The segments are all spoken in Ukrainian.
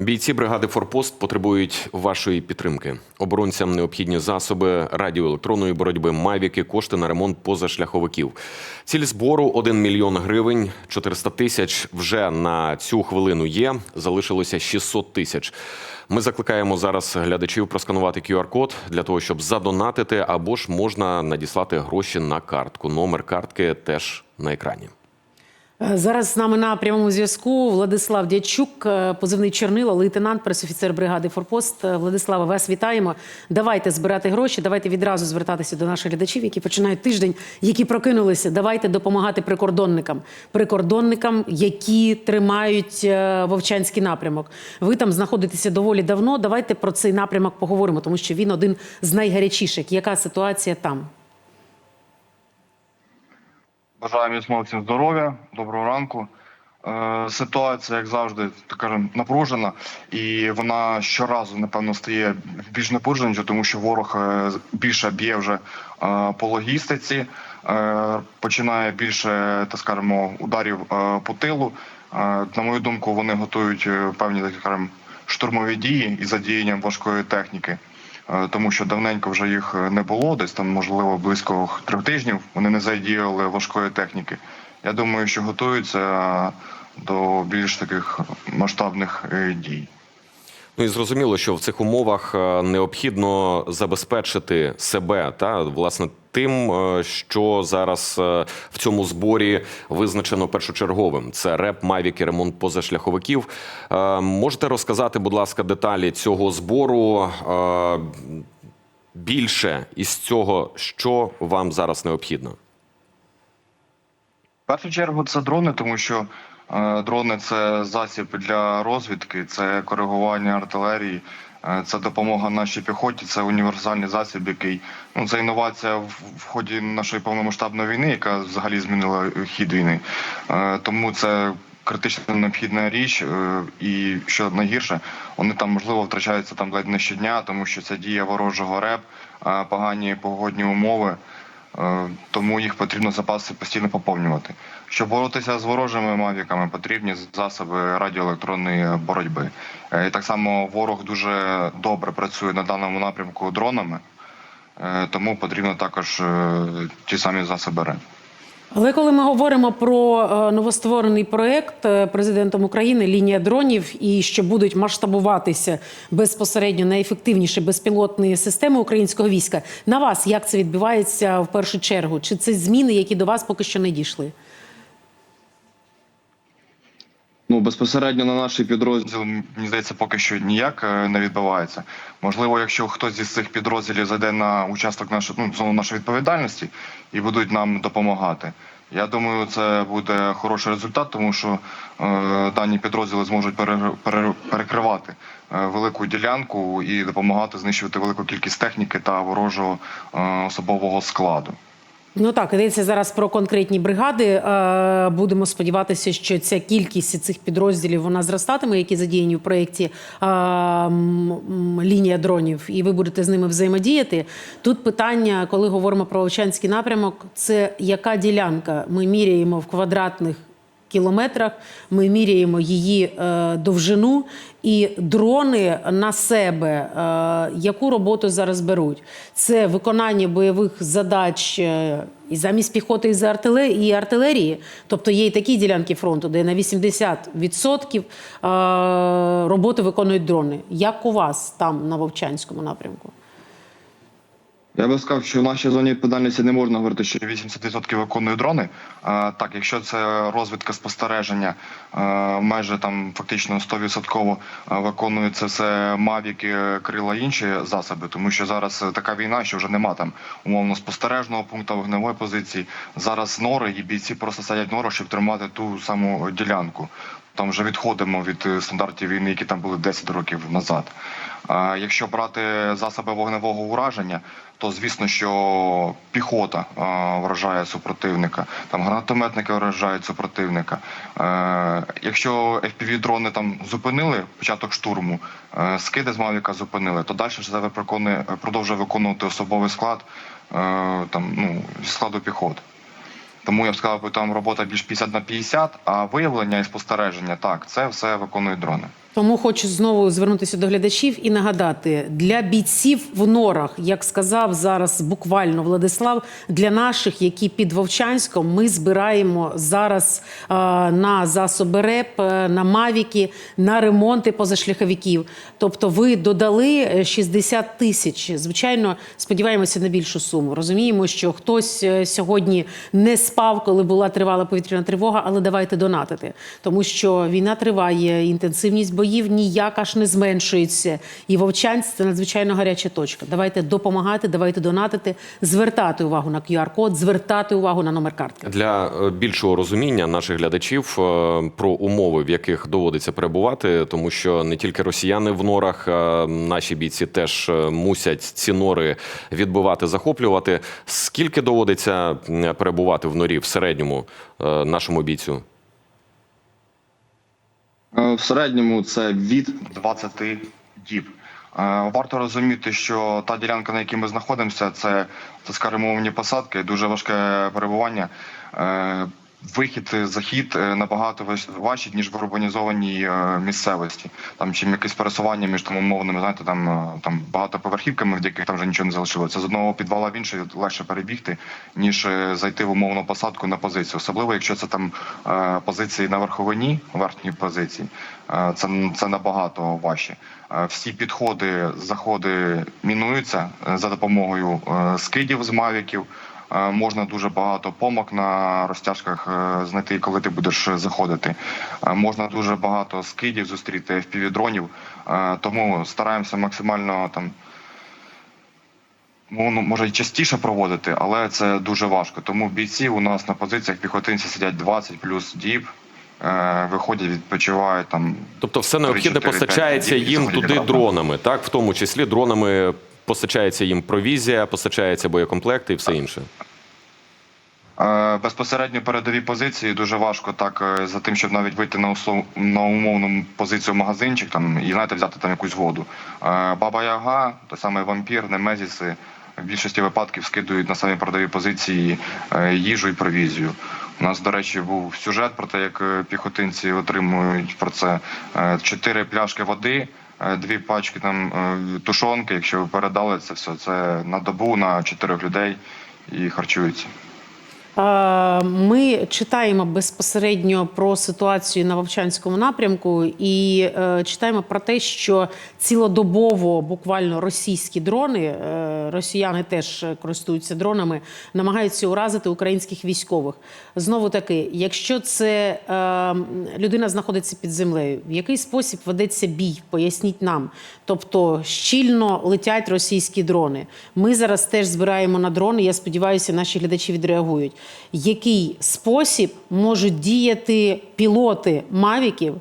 Бійці бригади Форпост потребують вашої підтримки. Оборонцям необхідні засоби радіоелектронної боротьби, мавіки, кошти на ремонт позашляховиків. Ціль збору 1 мільйон гривень, 400 тисяч вже на цю хвилину є. Залишилося 600 тисяч. Ми закликаємо зараз глядачів просканувати QR-код для того, щоб задонатити, або ж можна надіслати гроші на картку. Номер картки теж на екрані. Е, Зараз з нами на прямому зв'язку Владислав Дячук, е, позивний Чернило, лейтенант, пресофіцер бригади Форпост. Е, Владислава, вас вітаємо. Давайте збирати гроші. Давайте відразу звертатися до наших глядачів, які починають тиждень, які прокинулися. Давайте допомагати прикордонникам, прикордонникам, які тримають вовчанський напрямок. Ви там знаходитеся доволі давно. Давайте про цей напрямок поговоримо, тому що він один з найгарячіших. Яка ситуація там? Бажаю міцного здоров'я, доброго ранку. Е, Ситуація, як завжди, так кажемо, напружена, і вона щоразу, напевно, стає більш напруженою, тому що ворог е, більше б'є вже е, по логістиці, починає більше, так скажемо, ударів по тилу. На мою думку, вони готують певні так штурмові дії із задіянням важкої техніки. Е, тому що давненько вже їх е, не було, десь там, можливо, близько трьох тижнів. Вони не задіяли важкої техніки. Я думаю, що готуються е, до більш таких масштабних дій. Ну і зрозуміло, що в цих умовах необхідно забезпечити себе та власне тим, е, що зараз е, в цьому зборі визначено першочерговим. Це реп, мавік і ремонт позашляховиків. Е, Можете розказати, будь ласка, деталі цього збору більше із цього, що вам зараз необхідно? В першу чергу це дрони, тому що дрони це засіб для розвідки, це коригування артилерії, це допомога нашій піхоті, це універсальний засіб, який ну це інновація в, ході нашої повномасштабної війни, яка взагалі змінила е, хід війни. Е, тому це критично необхідна річ, е, і що найгірше, вони там можливо втрачаються там ледь не щодня, тому що це дія ворожого реп, е, погані погодні умови. Е, Тому їх потрібно запаси постійно поповнювати. Щоб боротися з ворожими мавіками, потрібні засоби радіоелектронної боротьби. Е, І так само ворог дуже добре працює на даному напрямку дронами, е, тому потрібно також ті самі засоби РЕП. Але коли ми говоримо про е, новостворений проект е, президентом України лінія дронів і що будуть масштабуватися безпосередньо найефективніші безпілотні системи українського війська, на вас як це відбувається в першу чергу? Чи це зміни, які до вас поки що не дійшли? Ну безпосередньо на нашій підрозділ, мені здається, поки що ніяк е, не відбувається. Можливо, якщо хтось із цих підрозділів зайде на участок нашої ну, зону нашої відповідальності і будуть нам допомагати. Я думаю, це буде хороший результат, тому що е, дані підрозділи зможуть пере, пере, перекривати е, велику ділянку і допомагати знищувати велику кількість техніки та ворожого е, особового складу. Ну так, йдеться зараз про конкретні бригади. Е, Будемо сподіватися, що ця кількість цих підрозділів вона зростатиме, які задіяні в проєкті е, лінія дронів, і ви будете з ними взаємодіяти. Тут питання, коли говоримо про Овчанський напрямок, це яка ділянка? Ми міряємо в квадратних кілометрах, ми міряємо її е, довжину, і дрони на себе е, яку роботу зараз беруть? Це виконання бойових задач е, і замість піхоти і артилерії, артилерії. Тобто є і такі ділянки фронту, де на 80% е, роботи виконують дрони. Як у вас там на Вовчанському напрямку? Я би сказав, що в нашій зоні відповідальності не можна говорити, що 80% виконують дрони. А, так, якщо це розвідка спостереження, майже там фактично 100% виконують це все мавіки, крила інші засоби, тому що зараз така війна, що вже нема там умовно спостережного пункту вогневої позиції. Зараз нори і бійці просто садять нору, щоб тримати ту саму ділянку. Там вже відходимо від стандартів війни, які там були 10 років назад. Якщо брати засоби вогневого ураження, то звісно, що піхота вражає супротивника, там гранатометники вражають супротивника. Е, якщо fpv дрони там зупинили початок штурму, е, скиди з Мавіка зупинили, то далі себе продовжує виконувати особовий склад е, там, ну, зі складу піхоти. Тому я б сказав, там робота більш 50 на 50, а виявлення і спостереження так, це все виконують дрони. Тому хочу знову звернутися до глядачів і нагадати для бійців в норах, як сказав зараз буквально Владислав, для наших, які під Вовчанськом, ми збираємо зараз е, на засоби РЕП, е, на мавіки, на ремонти позашляховиків. Тобто, ви додали е, 60 тисяч. Звичайно, сподіваємося на більшу суму. Розуміємо, що хтось е, сьогодні не спав, коли була тривала повітряна тривога, але давайте донатити, тому що війна триває, інтенсивність боїв ніяк аж не зменшується. І Вовчанськ – це надзвичайно гаряча точка. Давайте допомагати, давайте донатити, звертати увагу на QR-код, звертати увагу на номер картки. Для е, більшого розуміння наших глядачів е, про умови, в яких доводиться перебувати, тому що не тільки росіяни в норах, наші бійці теж е, мусять ці нори відбивати, захоплювати. Скільки доводиться перебувати в норі в середньому е, нашому бійцю? Е, В середньому це від 20 діб. Е, Варто розуміти, що та ділянка, на якій ми знаходимося, це, це скажімо, посадки, дуже важке перебування. Е, Вихід, захід е, набагато важ- важчий, ніж в урбанізованій е, місцевості. Там чим якесь пересування між там умовними, знаєте, там, е, там багатоповерхівками, в яких там вже нічого не залишилося. З одного підвала в інший легше перебігти, ніж е, зайти в умовну посадку на позицію. Особливо, якщо це там е, позиції на верховині, верхньої позиції, е, це, це набагато важче. Е, Всі підходи, заходи мінуються е, за допомогою е, скидів з мавіків. Е, Можна дуже багато помок на розтяжках е, знайти, коли ти будеш заходити. Е, Можна дуже багато скидів зустріти FPV-дронів, тому стараємося максимально там. Ну, ну, може і частіше проводити, але це дуже важко. Тому бійці у нас на позиціях піхотинці сидять 20 плюс діб, е, виходять, відпочивають там. Тобто, все необхідне постачається діб їм туди дронами, так в тому числі дронами постачається їм провізія, постачається боєкомплекти і все інше. Е, Безпосередньо передові позиції дуже важко так е, за тим, щоб навіть вийти на услов... на умовну позицію магазинчик там і знаєте, взяти там якусь воду. Е, Баба Яга, той самий вампір, Немезіси в більшості випадків скидують на самі передові позиції їжу і провізію. У нас, до речі, був сюжет про те, як піхотинці отримують про це чотири пляшки води. Е, Дві пачки там е, тушонки. Якщо ви передали це все, це на добу на чотирьох людей і харчуються. Ми читаємо безпосередньо про ситуацію на Вовчанському напрямку і е, читаємо про те, що цілодобово буквально російські дрони, е, росіяни теж користуються дронами, намагаються уразити українських військових. Знову таки, якщо це е, людина знаходиться під землею, в який спосіб ведеться бій? Поясніть нам. Тобто щільно летять російські дрони. Ми зараз теж збираємо на дрони. Я сподіваюся, наші глядачі відреагують. Який спосіб можуть діяти пілоти мавіків,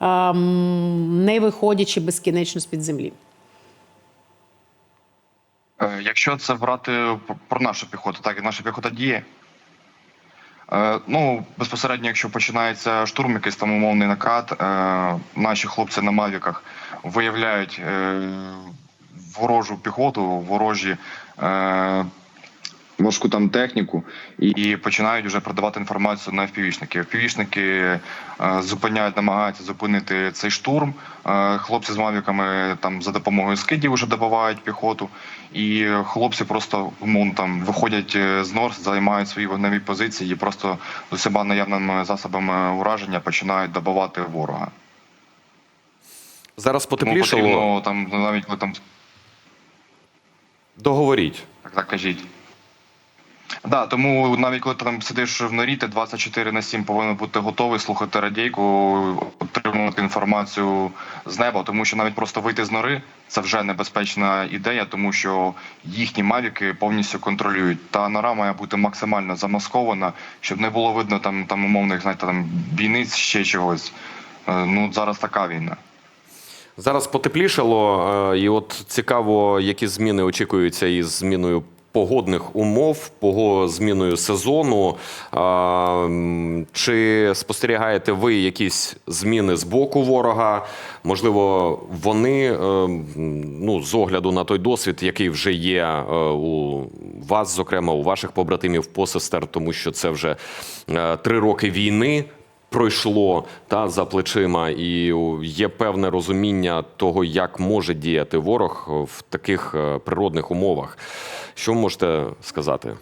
не виходячи безкінечно з під землі? Е, Якщо це брати про нашу піхоту, так і наша піхота діє. Е, Ну, безпосередньо, якщо починається штурм, якийсь там умовний накат, е, наші хлопці на мавіках виявляють ворожу піхоту, ворожі важку там техніку і починають вже продавати інформацію на FPV-шників. FPV-шники е, зупиняють, намагаються зупинити цей штурм. Е, Хлопці з мавіками там за допомогою скидів вже добивають піхоту, і хлопці просто умовно там виходять е, з нор, займають свої вогневі позиції і просто з усіма наявними засобами ураження починають добивати ворога. Зараз Тому потрібно там навіть коли там Договоріть. Так, так кажіть. Да, тому навіть коли ти там сидиш в норі, ти 24 на 7 повинен бути готовий слухати радійку, отримувати інформацію з неба, тому що навіть просто вийти з нори це вже небезпечна ідея, тому що їхні мавіки повністю контролюють. Та нора має бути максимально замаскована, щоб не було видно там, там умовних, знаєте, там бійниць ще чогось. Е, Ну зараз така війна. Зараз потеплішало, е, і от цікаво, які зміни очікуються із зміною погодних умов, пого зміною сезону. Чи спостерігаєте ви якісь зміни з боку ворога? Можливо, вони е, ну, з огляду на той досвід, який вже є е, у вас, зокрема, у ваших побратимів, посестер, тому що це вже е, три роки війни пройшло та за плечима, і є певне розуміння того, як може діяти ворог в таких е, природних умовах. Що ви можете сказати?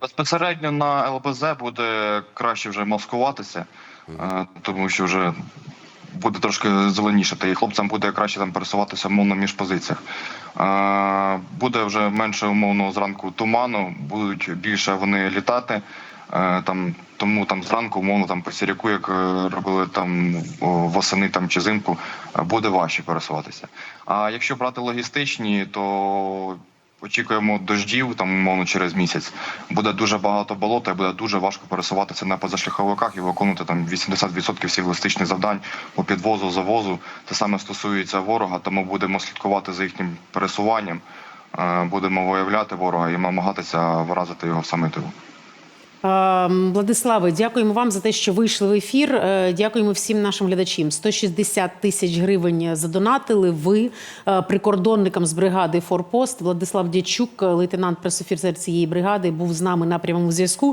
Безпосередньо на ЛБЗ буде краще вже маскуватися, е, тому що вже буде трошки зеленішати, і хлопцям буде краще там пересуватися умовно між позиціях. Е, Буде вже менше умовно зранку туману, будуть більше вони літати. Е, Там тому там зранку, умовно там по сіряку, як е, робили там восени там чи зимку, е, буде важче пересуватися. А якщо брати логістичні, то очікуємо дождів там умовно через місяць. Буде дуже багато болота, і буде дуже важко пересуватися на позашляховиках і виконувати там 80% всіх логістичних завдань по підвозу, завозу. Це саме стосується ворога, тому будемо слідкувати за їхнім пересуванням. Будемо виявляти ворога і намагатися вразити його саме тилу. Е, Владиславе, дякуємо вам за те, що вийшли в ефір. Е, Дякуємо всім нашим глядачам. 160 тисяч гривень задонатили. Ви е, прикордонникам з бригади Форпост Владислав Дячук, лейтенант пресофіцер цієї бригади, був з нами на прямому зв'язку.